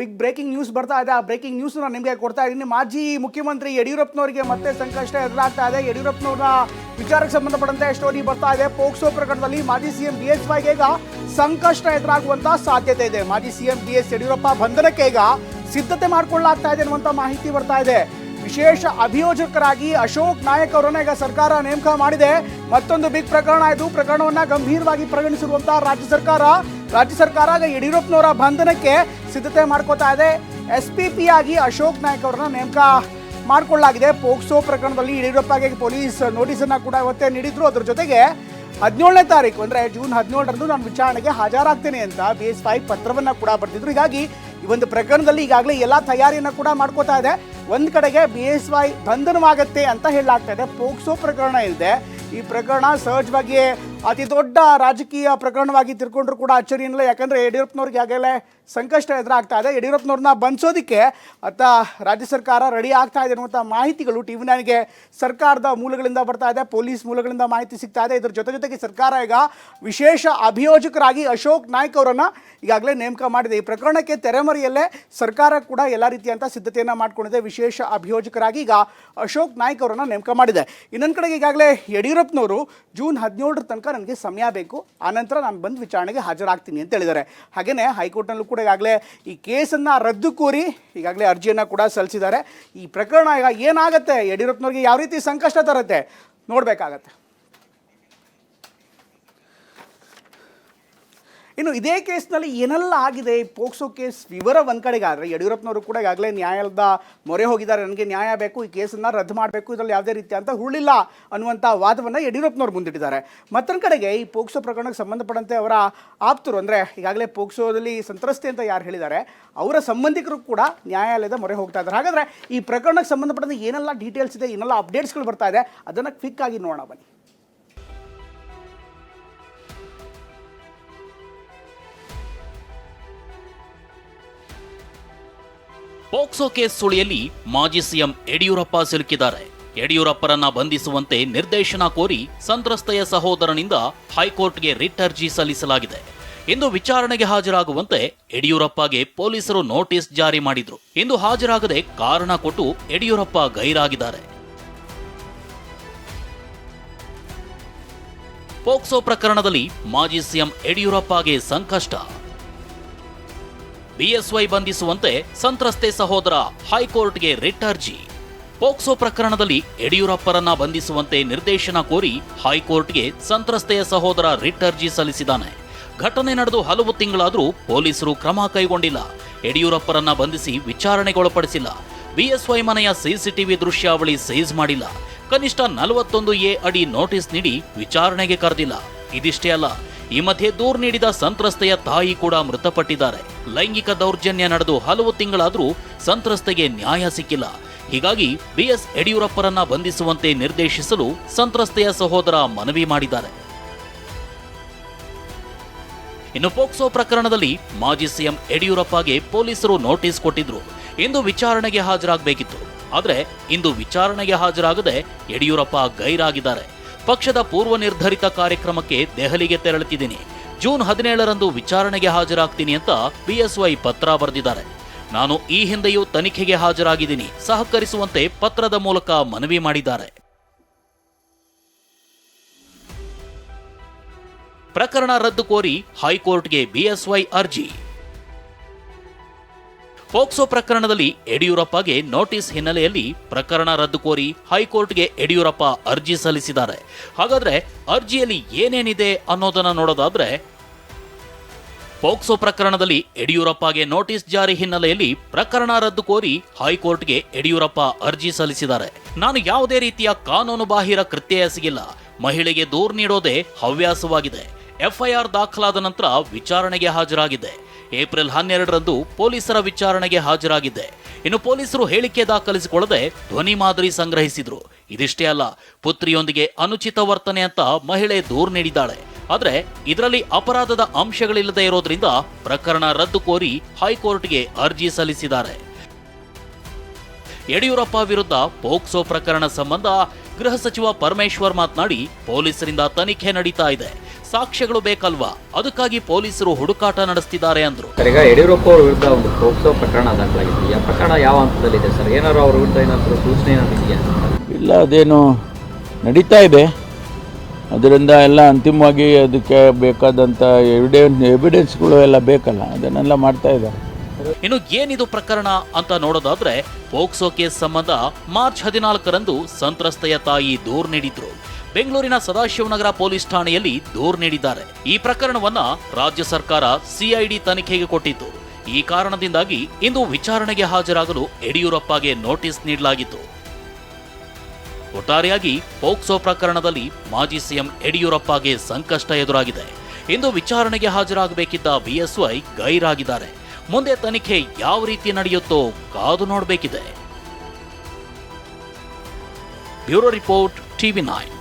Big breaking news ಬರ್ತಾ ಇದೆ. ಆ ಬ್ರೇಕಿಂಗ್ ನ್ಯೂಸ್ ನಾನು ನಿಮಗೆ ಕೊಡ್ತಾ ಇದ್ದೀನಿ. ಮಾಜಿ ಮುಖ್ಯಮಂತ್ರಿ ಯಡಿಯೂರಪ್ಪನವರಿಗೆ ಮತ್ತೆ ಸಂಕಷ್ಟ ಎದುರಾಗ್ತಾ ಇದೆ. ಯಡಿಯೂರಪ್ಪನವರ ವಿಚಾರಕ್ಕೆ ಸಂಬಂಧಪಟ್ಟಂತೆ ಸ್ಟೋರಿ ಬರ್ತಾ ಇದೆ. ಪೋಕ್ಸೋ ಪ್ರಕರಣದಲ್ಲಿ ಮಾಜಿ ಸಿಎಂ ಬಿ ಎಸ್ ವೈಗೆ ಈಗ ಸಂಕಷ್ಟ ಎದುರಾಗುವಂತಹ ಸಾಧ್ಯತೆ ಇದೆ. ಮಾಜಿ ಸಿಎಂ ಬಿ ಎಸ್ ಯಡಿಯೂರಪ್ಪ ಬಂಧನಕ್ಕೆ ಈಗ ಸಿದ್ಧತೆ ಮಾಡಿಕೊಳ್ಳಾಗ್ತಾ ಇದೆ ಅನ್ನುವಂತ ಮಾಹಿತಿ ಬರ್ತಾ ಇದೆ. ವಿಶೇಷ ಅಭಿಯೋಜಕರಾಗಿ ಅಶೋಕ್ ನಾಯಕ್ ಅವರನ್ನ ಈಗ ಸರ್ಕಾರ ನೇಮಕ ಮಾಡಿದೆ. ಮತ್ತೊಂದು ಬಿಗ್ ಪ್ರಕರಣ ಇದು. ಪ್ರಕರಣವನ್ನ ಗಂಭೀರವಾಗಿ ಪರಿಗಣಿಸಿರುವಂತಹ ರಾಜ್ಯ ಸರ್ಕಾರ. ರಾಜ್ಯ ಸರ್ಕಾರ ಯಡಿಯೂರಪ್ಪನವರ ಬಂಧನಕ್ಕೆ ಸಿದ್ಧತೆ ಮಾಡ್ಕೋತಾ ಇದೆ. ಎಸ್ ಪಿ ಪಿ ಆಗಿ ಅಶೋಕ್ ನಾಯ್ಕ ಅವರನ್ನ ನೇಮಕ ಮಾಡ್ಕೊಳ್ಳಲಾಗಿದೆ. ಪೋಕ್ಸೋ ಪ್ರಕರಣದಲ್ಲಿ ಯಡಿಯೂರಪ್ಪಗೆ ಪೊಲೀಸ್ ನೋಟಿಸನ್ನ ಕೂಡ ಇವತ್ತೇ ನೀಡಿದ್ರು. ಅದ್ರ ಜೊತೆಗೆ ಹದಿನೇಳನೇ ತಾರೀಕು, ಅಂದ್ರೆ ಜೂನ್ ಹದಿನೇಳರಂದು ನಾನು ವಿಚಾರಣೆಗೆ ಹಾಜರಾಗ್ತೇನೆ ಅಂತ ಬಿ ಎಸ್ ಫೈ ಪತ್ರವನ್ನ ಕೂಡ ಬರ್ತಿದ್ರು ಹೀಗಾಗಿ ಈ ಒಂದು ಪ್ರಕರಣದಲ್ಲಿ ಈಗಾಗಲೇ ಎಲ್ಲ ತಯಾರಿಯನ್ನ ಕೂಡ ಮಾಡ್ಕೋತಾ ಇದೆ. ಒಂದ್ ಕಡೆಗೆ ಬಿ ಎಸ್ ವೈ ಬಂಧನವಾಗತ್ತೆ ಅಂತ ಹೇಳಲಾಗ್ತಾ ಇದೆ. ಪೋಕ್ಸೋ ಪ್ರಕರಣ ಇದೆ. ಈ ಪ್ರಕರಣ ಸಹಜವಾಗಿ ಅತಿ ದೊಡ್ಡ ರಾಜಕೀಯ ಪ್ರಕರಣವಾಗಿ ತಿರ್ಕೊಂಡ್ರು ಕೂಡ ಅಚ್ಚರಿ ಇಲ್ಲ ಯಾಕಂದ್ರೆ ಯಡಿಯೂರಪ್ಪನವ್ರಿಗೆ ಆಗಲೇ ಸಂಕಷ್ಟ ಎದುರಾಗ್ತಾ ಇದೆ. ಯಡಿಯೂರಪ್ಪನವ್ರನ್ನ ಬಂಧಿಸೋದಕ್ಕೆ ಅತ್ತ ರಾಜ್ಯ ಸರ್ಕಾರ ರೆಡಿ ಆಗ್ತಾ ಇದೆ ಅನ್ನುವಂಥ ಮಾಹಿತಿಗಳು ಟಿ ವಿ ಸರ್ಕಾರದ ಮೂಲಗಳಿಂದ ಬರ್ತಾ ಇದೆ. ಪೊಲೀಸ್ ಮೂಲಗಳಿಂದ ಮಾಹಿತಿ ಸಿಗ್ತಾ ಇದೆ. ಇದ್ರ ಜೊತೆ ಜೊತೆಗೆ ಸರ್ಕಾರ ಈಗ ವಿಶೇಷ ಅಭಿಯೋಜಕರಾಗಿ ಅಶೋಕ್ ನಾಯ್ಕ್ ಅವರನ್ನು ಈಗಾಗಲೇ ನೇಮಕ ಮಾಡಿದೆ. ಈ ಪ್ರಕರಣಕ್ಕೆ ತೆರೆಮರೆಯಲ್ಲೇ ಸರ್ಕಾರ ಕೂಡ ಎಲ್ಲ ರೀತಿಯಂತ ಸಿದ್ಧತೆಯನ್ನು ಮಾಡ್ಕೊಂಡಿದೆ. ವಿಶೇಷ ಅಭಿಯೋಜಕರಾಗಿ ಈಗ ಅಶೋಕ್ ನಾಯ್ಕ್ ಅವರನ್ನು ನೇಮಕ ಮಾಡಿದೆ. ಇನ್ನೊಂದು ಕಡೆಗೆ ಈಗಾಗಲೇ ಯಡಿಯೂರಪ್ಪನವರು ಜೂನ್ ಹದಿನೇಳರ ತನಕ ನನಗೆ ಸಮಯ ಬೇಕು. ಆನಂತರ ನಾನು ಬಂದು ವಿಚಾರಣೆಗೆ ಹಾಜರಾಗ್ತೀನಿ ಅಂತ ಹೇಳಿದ್ದಾರೆ. ಹಾಗೆಯೇ ಹೈಕೋರ್ಟ್ನಲ್ಲೂ ಕೂಡ ಈಗಾಗಲೇ ಈ ಕೇಸನ್ನು ರದ್ದು ಕೋರಿ ಈಗಾಗಲೇ ಅರ್ಜಿಯನ್ನು ಕೂಡ ಸಲ್ಲಿಸಿದ್ದಾರೆ. ಈ ಪ್ರಕರಣ ಈಗ ಏನಾಗುತ್ತೆ? ಯಡಿಯೂರಪ್ಪನವ್ರಿಗೆ ಯಾವ ರೀತಿ ಸಂಕಷ್ಟ ತರುತ್ತೆ? ನೋಡಬೇಕಾಗತ್ತೆ. ಇನ್ನು ಇದೇ ಕೇಸ್ನಲ್ಲಿ ಏನೆಲ್ಲ ಆಗಿದೆ? ಈ ಪೋಕ್ಸೋ ಕೇಸ್ ವಿವರ ಒಂದು ಕಡೆಗೆ ಆದರೆ ಯಡಿಯೂರಪ್ಪನವರು ಕೂಡ ಈಗಾಗಲೇ ನ್ಯಾಯಾಲಯದ ಮೊರೆ ಹೋಗಿದ್ದಾರೆ. ನನಗೆ ನ್ಯಾಯ ಬೇಕು, ಈ ಕೇಸನ್ನು ರದ್ದು ಮಾಡಬೇಕು, ಇದರಲ್ಲಿ ಯಾವುದೇ ರೀತಿ ಅಂತ ಹುರುಳಿಲ್ಲ ಅನ್ನುವಂಥ ವಾದವನ್ನು ಯಡಿಯೂರಪ್ಪನವರು ಮುಂದಿಟ್ಟಿದ್ದಾರೆ. ಮತ್ತೊಂದು ಕಡೆಗೆ ಈ ಪೋಕ್ಸೋ ಪ್ರಕರಣಕ್ಕೆ ಸಂಬಂಧಪಟ್ಟಂತೆ ಅವರ ಆಪ್ತರು, ಅಂದರೆ ಈಗಾಗಲೇ ಪೋಕ್ಸೋದಲ್ಲಿ ಸಂತ್ರಸ್ತೆ ಅಂತ ಯಾರು ಹೇಳಿದ್ದಾರೆ, ಅವರ ಸಂಬಂಧಿಕರು ಕೂಡ ನ್ಯಾಯಾಲಯದ ಮೊರೆ ಹೋಗ್ತಾ ಇದ್ದಾರೆ. ಹಾಗಾದರೆ ಈ ಪ್ರಕರಣಕ್ಕೆ ಸಂಬಂಧಪಟ್ಟಂತೆ ಏನೆಲ್ಲ ಡೀಟೇಲ್ಸ್ ಇದೆ, ಏನೆಲ್ಲ ಅಪ್ಡೇಟ್ಸ್ಗಳು ಬರ್ತಾ ಇದೆ, ಅದನ್ನು ಕ್ವಿಕ್ಕಾಗಿ ನೋಡೋಣ ಬನ್ನಿ. ಪೋಕ್ಸೋ ಕೇಸ್ ಸುಳಿಯಲ್ಲಿ ಮಾಜಿ ಸಿಎಂ ಯಡಿಯೂರಪ್ಪ ಸಿಲುಕಿದ್ದಾರೆ. ಯಡಿಯೂರಪ್ಪರನ್ನ ಬಂಧಿಸುವಂತೆ ನಿರ್ದೇಶನ ಕೋರಿ ಸಂತ್ರಸ್ತೆಯ ಸಹೋದರನಿಂದ ಹೈಕೋರ್ಟ್ಗೆ ರಿಟ್ ಅರ್ಜಿ ಸಲ್ಲಿಸಲಾಗಿದೆ. ಇಂದು ವಿಚಾರಣೆಗೆ ಹಾಜರಾಗುವಂತೆ ಯಡಿಯೂರಪ್ಪಗೆ ಪೊಲೀಸರು ನೋಟಿಸ್ ಜಾರಿ ಮಾಡಿದ್ರು. ಇಂದು ಹಾಜರಾಗದೆ ಕಾರಣ ಕೊಟ್ಟು ಯಡಿಯೂರಪ್ಪ ಗೈರಾಗಿದ್ದಾರೆ. ಪೋಕ್ಸೋ ಪ್ರಕರಣದಲ್ಲಿ ಮಾಜಿ ಸಿಎಂ ಯಡಿಯೂರಪ್ಪಗೆ ಸಂಕಷ್ಟ. ಬಿಎಸ್ವೈ ಬಂಧಿಸುವಂತೆ ಸಂತ್ರಸ್ತೆ ಸಹೋದರ ಹೈಕೋರ್ಟ್ಗೆ ರಿಟ್ ಅರ್ಜಿ. ಪೋಕ್ಸೋ ಪ್ರಕರಣದಲ್ಲಿ ಯಡಿಯೂರಪ್ಪರನ್ನ ಬಂಧಿಸುವಂತೆ ನಿರ್ದೇಶನ ಕೋರಿ ಹೈಕೋರ್ಟ್ಗೆ ಸಂತ್ರಸ್ತೆಯ ಸಹೋದರ ರಿಟ್ ಅರ್ಜಿ ಸಲ್ಲಿಸಿದ್ದಾನೆ. ಘಟನೆ ನಡೆದು ಹಲವು ತಿಂಗಳಾದರೂ ಪೊಲೀಸರು ಕ್ರಮ ಕೈಗೊಂಡಿಲ್ಲ. ಯಡಿಯೂರಪ್ಪರನ್ನ ಬಂಧಿಸಿ ವಿಚಾರಣೆಗೊಳಪಡಿಸಿಲ್ಲ. ಬಿಎಸ್ವೈ ಮನೆಯ ಸಿಸಿಟಿವಿ ದೃಶ್ಯಾವಳಿ ಸೀಸ್ ಮಾಡಿಲ್ಲ. ಕನಿಷ್ಠ ನಲವತ್ತೊಂದು ಎ ಅಡಿ ನೋಟಿಸ್ ನೀಡಿ ವಿಚಾರಣೆಗೆ ಕರೆದಿಲ್ಲ. ಇದಿಷ್ಟೇ ಅಲ್ಲ ಈ ಮಧ್ಯೆ ದೂರು ನೀಡಿದ ಸಂತ್ರಸ್ತೆಯ ತಾಯಿ ಕೂಡ ಮೃತಪಟ್ಟಿದ್ದಾರೆ. ಲೈಂಗಿಕ ದೌರ್ಜನ್ಯ ನಡೆದು ಹಲವು ತಿಂಗಳಾದರೂ ಸಂತ್ರಸ್ತೆಗೆ ನ್ಯಾಯ ಸಿಕ್ಕಿಲ್ಲ. ಹೀಗಾಗಿ ಬಿಎಸ್ ಯಡಿಯೂರಪ್ಪರನ್ನ ಬಂಧಿಸುವಂತೆ ನಿರ್ದೇಶಿಸಲು ಸಂತ್ರಸ್ತೆಯ ಸಹೋದರ ಮನವಿ ಮಾಡಿದ್ದಾರೆ. ಇನ್ನು ಪೋಕ್ಸೋ ಪ್ರಕರಣದಲ್ಲಿ ಮಾಜಿ ಸಿಎಂ ಯಡಿಯೂರಪ್ಪಗೆ ಪೊಲೀಸರು ನೋಟಿಸ್ ಕೊಟ್ಟಿದ್ರು. ಇಂದು ವಿಚಾರಣೆಗೆ ಹಾಜರಾಗಬೇಕಿತ್ತು. ಆದರೆ ಇಂದು ವಿಚಾರಣೆಗೆ ಹಾಜರಾಗದೆ ಯಡಿಯೂರಪ್ಪ ಗೈರಾಗಿದ್ದಾರೆ. ಪಕ್ಷದ ಪೂರ್ವ ನಿರ್ಧರಿತ ಕಾರ್ಯಕ್ರಮಕ್ಕೆ ದೆಹಲಿಗೆ ತೆರಳುತ್ತಿದ್ದೀನಿ. ಜೂನ್ ಹದಿನೇಳರಂದು ವಿಚಾರಣೆಗೆ ಹಾಜರಾಗ್ತೀನಿ ಅಂತ ಬಿಎಸ್ವೈ ಪತ್ರ ಬರೆದಿದ್ದಾರೆ. ನಾನು ಈ ಹಿಂದೆಯೂ ತನಿಖೆಗೆ ಹಾಜರಾಗಿದ್ದೀನಿ. ಸಹಕರಿಸುವಂತೆ ಪತ್ರದ ಮೂಲಕ ಮನವಿ ಮಾಡಿದ್ದಾರೆ. ಪ್ರಕರಣ ರದ್ದು ಕೋರಿ ಹೈಕೋರ್ಟ್ಗೆ ಬಿಎಸ್ವೈ ಅರ್ಜಿ. ಪೋಕ್ಸೋ ಪ್ರಕರಣದಲ್ಲಿ ಯಡಿಯೂರಪ್ಪಗೆ ನೋಟಿಸ್ ಹಿನ್ನೆಲೆಯಲ್ಲಿ ಪ್ರಕರಣ ರದ್ದು ಕೋರಿ ಹೈಕೋರ್ಟ್ಗೆ ಯಡಿಯೂರಪ್ಪ ಅರ್ಜಿ ಸಲ್ಲಿಸಿದ್ದಾರೆ. ಹಾಗಾದ್ರೆ ಅರ್ಜಿಯಲ್ಲಿ ಏನೇನಿದೆ ಅನ್ನೋದನ್ನ ನೋಡೋದಾದ್ರೆ, ಪೋಕ್ಸೋ ಪ್ರಕರಣದಲ್ಲಿ ಯಡಿಯೂರಪ್ಪಗೆ ನೋಟಿಸ್ ಜಾರಿ ಹಿನ್ನೆಲೆಯಲ್ಲಿ ಪ್ರಕರಣ ರದ್ದು ಕೋರಿ ಹೈಕೋರ್ಟ್ಗೆ ಯಡಿಯೂರಪ್ಪ ಅರ್ಜಿ ಸಲ್ಲಿಸಿದ್ದಾರೆ. ನಾನು ಯಾವುದೇ ರೀತಿಯ ಕಾನೂನು ಬಾಹಿರ ಕೃತ್ಯ ಎಸಗಿಲ್ಲ. ಮಹಿಳೆಗೆ ದೂರು ನೀಡೋದೇ ಹವ್ಯಾಸವಾಗಿದೆ. ಎಫ್ಐಆರ್ ದಾಖಲಾದ ನಂತರ ವಿಚಾರಣೆಗೆ ಹಾಜರಾಗಿದೆ. ಏಪ್ರಿಲ್ ಹನ್ನೆರಡರಂದು ಪೊಲೀಸರ ವಿಚಾರಣೆಗೆ ಹಾಜರಾಗಿದ್ದೆ. ಇನ್ನು ಪೊಲೀಸರು ಹೇಳಿಕೆ ದಾಖಲಿಸಿಕೊಳ್ಳದೆ ಧ್ವನಿ ಮಾದರಿ ಸಂಗ್ರಹಿಸಿದ್ರು. ಇದಿಷ್ಟೇ ಅಲ್ಲ, ಪುತ್ರಿಯೊಂದಿಗೆ ಅನುಚಿತ ವರ್ತನೆ ಅಂತ ಮಹಿಳೆ ದೂರು ನೀಡಿದ್ದಾಳೆ. ಆದರೆ ಇದರಲ್ಲಿ ಅಪರಾಧದ ಅಂಶಗಳಿಲ್ಲದೆ ಇರೋದ್ರಿಂದ ಪ್ರಕರಣ ರದ್ದು ಕೋರಿ ಹೈಕೋರ್ಟ್ಗೆ ಅರ್ಜಿ ಸಲ್ಲಿಸಿದ್ದಾರೆ. ಯಡಿಯೂರಪ್ಪ ವಿರುದ್ಧ ಪೋಕ್ಸೋ ಪ್ರಕರಣ ಸಂಬಂಧ ಗೃಹ ಸಚಿವ ಪರಮೇಶ್ವರ್ ಮಾತನಾಡಿ, ಪೊಲೀಸರಿಂದ ತನಿಖೆ ನಡೀತಾ ಇದೆ. ಸಾಕ್ಷ್ಯಗಳು ಬೇಕಲ್ವಾ? ಅದಕ್ಕಾಗಿ ಪೊಲೀಸರು ಹುಡುಕಾಟ ನಡೆಸ್ತಿದ್ದಾರೆ ಅಂದ್ರು. ಸರ್ ಈಗ ಯಡಿಯೂರಪ್ಪ ಅವರ ವಿರುದ್ಧ ಒಂದು ಪೋಕ್ಸೋ ಪ್ರಕರಣ ದಾಖಲಾಗಿದೆ ಈ ಪ್ರಕರಣ ಯಾವ ಹಂತದಲ್ಲಿದೆ ಸರ್? ಏನಾದ್ರು ಅವ್ರ ವಿರುದ್ಧ ಏನಾದರೂ ಸೂಚನೆ ಏನಾದ್ರು ಇದೆಯಾ? ಇಲ್ಲ ಅದೇನು ನಡೀತಾ ಇದೆ. ಅದರಿಂದ ಎಲ್ಲ ಅಂತಿಮವಾಗಿ ಅದಕ್ಕೆ ಬೇಕಾದಂಥ ಎವಿಡೆನ್ಸ್ ಎವಿಡೆನ್ಸ್ಗಳು ಎಲ್ಲ ಬೇಕಲ್ಲ. ಅದನ್ನೆಲ್ಲ ಮಾಡ್ತಾ ಇದ್ದಾರೆ. ಇನ್ನು ಏನಿದು ಪ್ರಕರಣ ಅಂತ ನೋಡೋದಾದ್ರೆ ಪೋಕ್ಸೋ ಕೇಸ್ ಸಂಬಂಧ ಮಾರ್ಚ್ ಹದಿನಾಲ್ಕರಂದು ಸಂತ್ರಸ್ತೆಯ ತಾಯಿ ದೂರು ನೀಡಿದ್ರು. ಬೆಂಗಳೂರಿನ ಸದಾಶಿವನಗರ ಪೊಲೀಸ್ ಠಾಣೆಯಲ್ಲಿ ದೂರು ನೀಡಿದ್ದಾರೆ. ಈ ಪ್ರಕರಣವನ್ನ ರಾಜ್ಯ ಸರ್ಕಾರ ಸಿಐಡಿ ತನಿಖೆಗೆ ಕೊಟ್ಟಿತ್ತು. ಈ ಕಾರಣದಿಂದಾಗಿ ಇಂದು ವಿಚಾರಣೆಗೆ ಹಾಜರಾಗಲು ಯಡಿಯೂರಪ್ಪಗೆ ನೋಟಿಸ್ ನೀಡಲಾಗಿತ್ತು. ಒಟ್ಟಾರೆಯಾಗಿ ಪೋಕ್ಸೋ ಪ್ರಕರಣದಲ್ಲಿ ಮಾಜಿ ಸಿಎಂ ಯಡಿಯೂರಪ್ಪಗೆ ಸಂಕಷ್ಟ ಎದುರಾಗಿದೆ. ಇಂದು ವಿಚಾರಣೆಗೆ ಹಾಜರಾಗಬೇಕಿದ್ದ ಬಿಎಸ್ವೈ ಗೈರಾಗಿದ್ದಾರೆ. ಮುಂದೆ ತನಿಖೆ ಯಾವ ರೀತಿ ನಡೆಯುತ್ತೋ ಕಾದು ನೋಡಬೇಕಿದೆ. Bureau report TV nine.